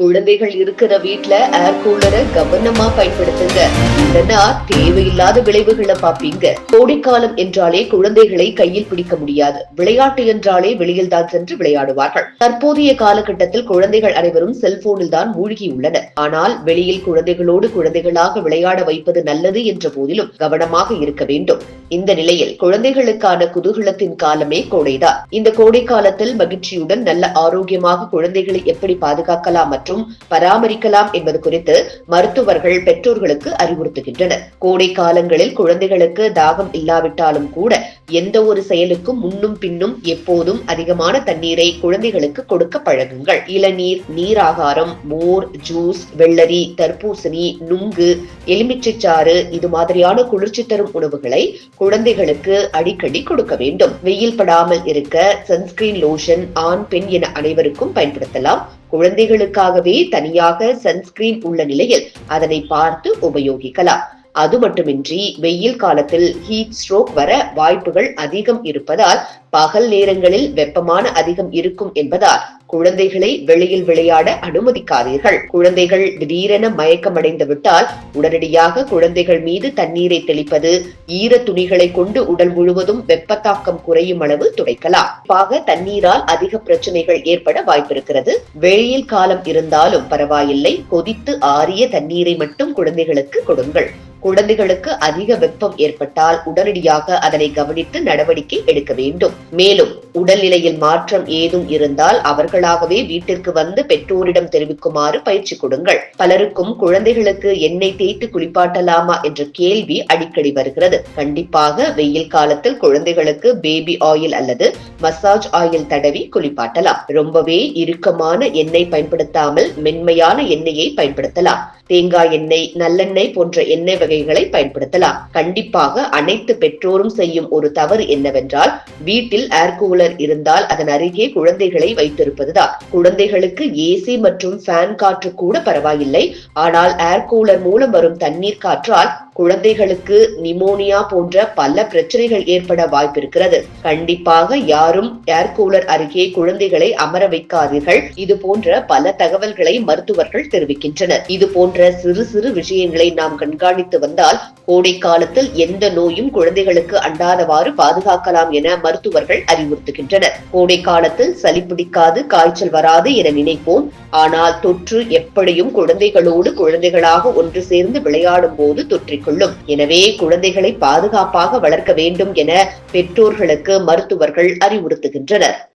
குழந்தைகள் இருக்கிற வீட்ல ஏர் கூலரை கவனமா பயன்படுத்துங்க. இல்லைன்னா தேவையில்லாத விளைவுகளை பாப்பீங்க கோடைக்காலம் என்றாலே குழந்தைகளை கையில் பிடிக்க முடியாது. விளையாட்டு என்றாலே வெளியில் தான் சென்று விளையாடுவார்கள். தற்போதைய காலகட்டத்தில் குழந்தைகள் அனைவரும் செல்போனில் தான் மூழ்கியுள்ளனர். ஆனால் வெளியில் குழந்தைகளோடு குழந்தைகளாக விளையாட வைப்பது நல்லது என்ற போதிலும் கவனமாக இருக்க வேண்டும். இந்த நிலையில் குழந்தைகளுக்கான குதூகலத்தின் காலமே கோடைதான். இந்த கோடை காலத்தில் மகிழ்ச்சியுடன் நல்ல ஆரோக்கியமாக குழந்தைகளை எப்படி பாதுகாக்கலாம் மற்றும் பராமரிக்கலாம் என்பது குறித்து மருத்துவர்கள் பெற்றோர்களுக்கு அறிவுறுத்துகின்றனர். கோடை காலங்களில் குழந்தைகளுக்கு தாகம் இல்லாவிட்டாலும் கூட எந்த ஒரு செயலுக்கும் முன்னும் பின்னும் எப்போதும் அதிகமான தண்ணீரை குழந்தைகளுக்கு கொடுக்க பழகுங்கள். இளநீர் நீராகாரம் மோர் ஜூஸ் வெள்ளரி தர்பூசணி நுங்கு எலுமிச்சைச்சாறு இது மாதிரியான குளிர்ச்சி தரும் உணவுகளை குழந்தைகளுக்கு அடிக்கடி கொடுக்க வேண்டும். வெயில் படாமல் இருக்க சன்ஸ்கிரீன் லோஷன் ஆண் பெண் என அனைவருக்கும் பயன்படுத்தலாம். குழந்தைகளுக்காகவே தனியாக சன்ஸ்கிரீன் உள்ள நிலையில் அதனை பார்த்து உபயோகிக்கலாம். அது மட்டுமின்றி வெயில் காலத்தில் ஹீட் ஸ்ட்ரோக் வர வாய்ப்புகள் அதிகம் இருப்பதால் பகல் நேரங்களில் வெப்பமான அதிகம் இருக்கும் என்பதால் குழந்தைகளை வெளியில் விளையாட அனுமதிக்காதீர்கள். குழந்தைகள் திடீரென மயக்கமடைந்து விட்டால் உடனடியாக குழந்தைகள் மீது தண்ணீரை தெளிப்பது ஈர துணிகளை கொண்டு உடல் முழுவதும் வெப்பத்தாக்கம் குறையும் அளவு துடைக்கலாம். குறிப்பாக தண்ணீரால் அதிக பிரச்சனைகள் ஏற்பட வாய்ப்பிருக்கிறது. வெயில் காலம் இருந்தாலும் பரவாயில்லை. கொதித்து ஆறிய தண்ணீரை மட்டும் குழந்தைகளுக்கு கொடுங்கள். குழந்தைகளுக்கு அதிக வெப்பம் ஏற்பட்டால் உடனடியாக அதனை கவனித்து நடவடிக்கை எடுக்க வேண்டும். மேலும் உடல்நிலையில் மாற்றம் ஏதும் இருந்தால் அவர்களாகவே வீட்டிற்கு வந்து பெற்றோரிடம் தெரிவிக்குமாறு பயிற்சி கொடுங்கள். பலருக்கும் குழந்தைகளுக்கு எண்ணெய் தேய்த்து குளிப்பாட்டலாமா என்ற கேள்வி அடிக்கடி வருகிறது. கண்டிப்பாக வெயில் காலத்தில் குழந்தைகளுக்கு பேபி ஆயில் அல்லது மசாஜ் ஆயில் தடவி குளிப்பாட்டலாம். ரொம்பவே இறுக்கமான எண்ணெய் பயன்படுத்தாமல் மென்மையான எண்ணெயை பயன்படுத்தலாம். தேங்காய் எண்ணெய் நல்லெண்ணெய் போன்ற எண்ணெய் வகைகளை பயன்படுத்தலாம். கண்டிப்பாக அனைத்து பெற்றோரும் செய்யும் ஒரு தவறு என்னவென்றால் வீட்டில் ஏர் கூலர் இருந்தால் அதன் அருகே குழந்தைகளை வைத்திருப்பதுதான். குழந்தைகளுக்கு ஏசி மற்றும் ஃபேன் காற்று கூட பரவாயில்லை. ஆனால் ஏர் கூலர் மூலம் வரும் தண்ணீர் காற்றால் குழந்தைகளுக்கு நிமோனியா போன்ற பல பிரச்சனைகள் ஏற்பட வாய்ப்பிருக்கிறது. கண்டிப்பாக யாரும் ஏர் கூலர் அருகே குழந்தைகளை அமர வைக்காதீர்கள். இது போன்ற பல தகவல்களை மருத்துவர்கள் தெரிவிக்கின்றனர். இது போன்ற சிறு சிறு விஷயங்களை நாம் கண்காணித்து வந்தால் கோடை காலத்தில் எந்த நோயும் குழந்தைகளுக்கு அண்டாதவாறு பாதுகாக்கலாம் என மருத்துவர்கள் அறிவுறுத்துகின்றனர். கோடை காலத்தில் சளி பிடிக்காது காய்ச்சல் வராது என நினைப்போம். ஆனால் தொற்று எப்படியும் குழந்தைகளோடு குழந்தைகளாக ஒன்று சேர்ந்து விளையாடும் போது கொள்ளும். எனவே குழந்தைகளை பாதுகாப்பாக வளர்க்க வேண்டும் என பெற்றோர்களுக்கு மருத்துவர்கள் அறிவுறுத்துகின்றனர்.